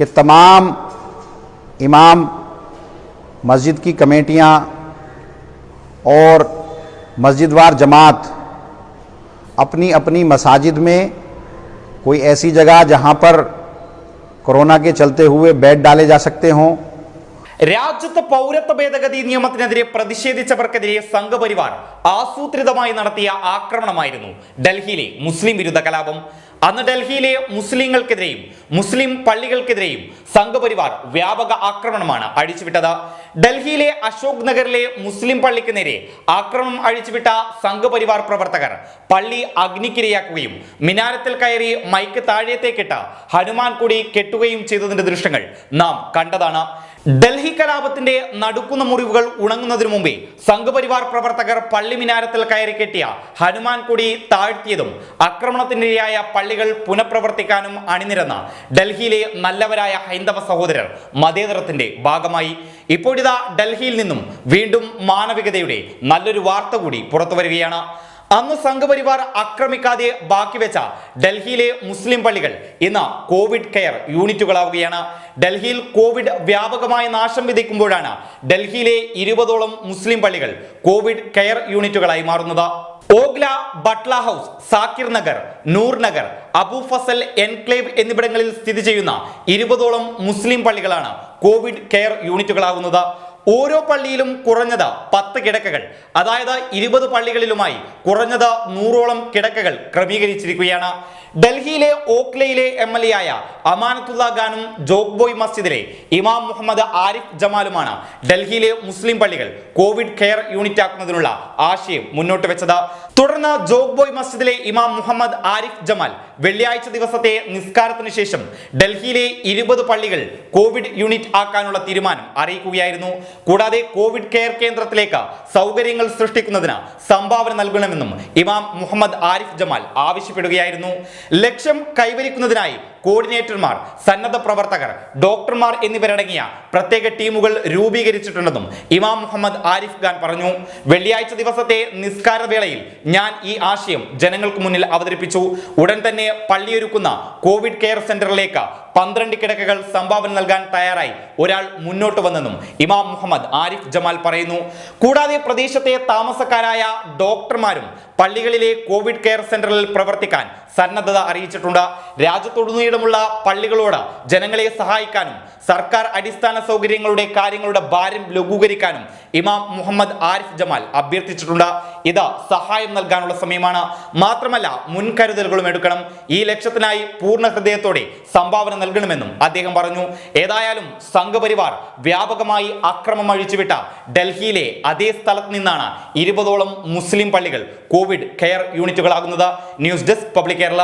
कि तमाम इमाम मस्जिद की कमेटियां और मस्जिदवार जमात अपनी अपनी मसाजिद में कोई ऐसी जगह जहां पर कोरोना के चलते हुए बेड डाले जा सकते हों രാജ്യത്ത് പൗരത്വ ഭേദഗതി നിയമത്തിനെതിരെ പ്രതിഷേധിച്ചവർക്കെതിരെ സംഘപരിവാർ ആസൂത്രിതമായി നടത്തിയ ആക്രമണമായിരുന്നു ഡൽഹിയിലെ മുസ്ലിം വിരുദ്ധ കലാപം അന്ന് ഡൽഹിയിലെ മുസ്ലിങ്ങൾക്കെതിരെയും മുസ്ലിം പള്ളികൾക്കെതിരെയും സംഘപരിവാർ വ്യാപക ആക്രമണമാണ് അഴിച്ചുവിട്ടത്. ഡൽഹിയിലെ അശോക് നഗറിലെ മുസ്ലിം പള്ളിക്ക് നേരെ ആക്രമണം അഴിച്ചുവിട്ട സംഘപരിവാർ പ്രവർത്തകർ പള്ളി അഗ്നിക്കിരയാക്കുകയും മിനാരത്തിൽ കയറി മൈക്ക് താഴേത്തേക്കിട്ട് ഹനുമാൻ കൂടി കെട്ടുകയും ചെയ്തതിന്റെ ദൃശ്യങ്ങൾ നാം കണ്ടതാണ്. ഡൽഹി കലാപത്തിന്റെ നടുക്കുന്ന മുറിവുകൾ ഉണങ്ങുന്നതിനു മുമ്പേ സംഘപരിവാർ പ്രവർത്തകർ പള്ളി മിനാരത്തിൽ കയറി കെട്ടിയ ഹനുമാൻ കൊടി താഴ്ത്തിയതും ആക്രമണത്തിനിരയായ പള്ളികൾ പുനഃപ്രവർത്തിക്കാനും അണിനിരന്ന ഡൽഹിയിലെ നല്ലവരായ ഹൈന്ദവ സഹോദരർ മതേതരത്തിന്റെ ഭാഗമായി. ഇപ്പോഴിതാ ഡൽഹിയിൽ നിന്നും വീണ്ടും മാനവികതയുടെ നല്ലൊരു വാർത്ത കൂടി പുറത്തു വരികയാണ് അന്ന് സംഘപരിവാർ ആക്രമിക്കാതെ ബാക്കി വെച്ച ഡൽഹിയിലെ മുസ്ലിം പള്ളികൾ ഇന്ന് കോവിഡ് കെയർ യൂണിറ്റുകളാവുകയാണ്. ഡൽഹിയിൽ കോവിഡ് വ്യാപകമായ നാശം വിധിക്കുമ്പോഴാണ് ഡൽഹിയിലെ ഇരുപതോളം മുസ്ലിം പള്ളികൾ കോവിഡ് കെയർ യൂണിറ്റുകളായി മാറുന്നത്. ഓഗ്ല ബട്ട്ല ഹൗസ് സാക്കിർ നഗർ നൂർ നഗർ അബു ഫസൽ എൻക്ലേവ് എന്നിവിടങ്ങളിൽ സ്ഥിതി ചെയ്യുന്ന ഇരുപതോളം മുസ്ലിം പള്ളികളാണ് കോവിഡ് കെയർ യൂണിറ്റുകളാകുന്നത് ഓരോ പള്ളിയിലും കുറഞ്ഞത് പത്ത് കിടക്കകൾ. അതായത് ഇരുപത് പള്ളികളിലുമായി കുറഞ്ഞത് നൂറോളം കിടക്കകൾ ക്രമീകരിച്ചിരിക്കുകയാണ്. ഡൽഹിയിലെ ഓക്ലയിലെ എം എൽ എ ആയ അമാനത്തുള്ള ഖാനും ജോഗ്ബോയ് മസ്ജിദിലെ ഇമാം മുഹമ്മദ് ആരിഫ് ജമാലുമാണ് ഡൽഹിയിലെ മുസ്ലിം പള്ളികൾ കോവിഡ് കെയർ യൂണിറ്റ് ആക്കുന്നതിനുള്ള ആശയം മുന്നോട്ട് വെച്ചത്. തുടർന്ന് ജോഗ്ബോയ് മസ്ജിദിലെ ഇമാം മുഹമ്മദ് ആരിഫ് ജമാൽ വെള്ളിയാഴ്ച ദിവസത്തെ നിസ്കാരത്തിന് ശേഷം ഡൽഹിയിലെ ഇരുപത് പള്ളികൾ കോവിഡ് യൂണിറ്റ് ആക്കാനുള്ള തീരുമാനം അറിയിക്കുകയായിരുന്നു. കൂടാതെ കോവിഡ് കെയർ കേന്ദ്രത്തിലേക്ക് സൗകര്യങ്ങൾ സൃഷ്ടിക്കുന്നതിന് സംഭാവന നൽകണമെന്നും ഇമാം മുഹമ്മദ് ആരിഫ് ജമാൽ ആവശ്യപ്പെടുകയായിരുന്നു. ലക്ഷ്യം കൈവരിക്കുന്നതിനായി കോർഡിനേറ്റർമാർ സന്നദ്ധ പ്രവർത്തകർ ഡോക്ടർമാർ എന്നിവരടങ്ങിയ പ്രത്യേക ടീമുകൾ രൂപീകരിച്ചിട്ടുണ്ടെന്നും ഇമാം മുഹമ്മദ് ആരിഫ് ഖാൻ പറഞ്ഞു. വെള്ളിയാഴ്ച ദിവസത്തെ നിസ്കാര വേളയിൽ ഞാൻ ഈ ആശയം ജനങ്ങൾക്ക് മുന്നിൽ അവതരിപ്പിച്ചു. ഉടൻ തന്നെ പള്ളിയൊരുക്കുന്ന കോവിഡ് കെയർ സെന്ററിലേക്ക് പന്ത്രണ്ട് കിടക്കകൾ സംഭാവന നൽകാൻ തയ്യാറായി ഒരാൾ മുന്നോട്ട് വന്നെന്നും ഇമാം മുഹമ്മദ് ആരിഫ് ജമാൽ പറയുന്നു. കൂടാതെ പ്രദേശത്തെ താമസക്കാരായ ഡോക്ടർമാരും പള്ളികളിലെ കോവിഡ് കെയർ സെന്ററിൽ പ്രവർത്തിക്കാൻ സന്നദ്ധത അറിയിച്ചിട്ടുണ്ട്. രാജ്യത്തുടനീളമുള്ള പള്ളികളോട് ജനങ്ങളെ സഹായിക്കാനും സർക്കാർ അടിസ്ഥാന സൗകര്യങ്ങളുടെ കാര്യങ്ങളുടെ ഭാരം ലഘൂകരിക്കാനും ഇമാം മുഹമ്മദ് ആരിഫ് ജമാൽ അഭ്യർത്ഥിച്ചിട്ടുണ്ട്. ഇത് സഹായം നൽകാനുള്ള സമയമാണ്. മാത്രമല്ല മുൻകരുതലുകളും എടുക്കണം. ഈ ലക്ഷ്യത്തിനായി പൂർണ ഹൃദയത്തോടെ സംഭാവന നൽകണമെന്നും അദ്ദേഹം പറഞ്ഞു. ഏതായാലും സംഘപരിവാർ വ്യാപകമായി അക്രമം അഴിച്ചുവിട്ട ഡൽഹിയിലെ അതേ സ്ഥലത്ത് നിന്നാണ് ഇരുപതോളം മുസ്ലിം പള്ളികൾ കോവിഡ് കെയർ യൂണിറ്റുകളാകുന്നത് ന്യൂസ് ഡെസ്ക് പബ്ലിക് കേരള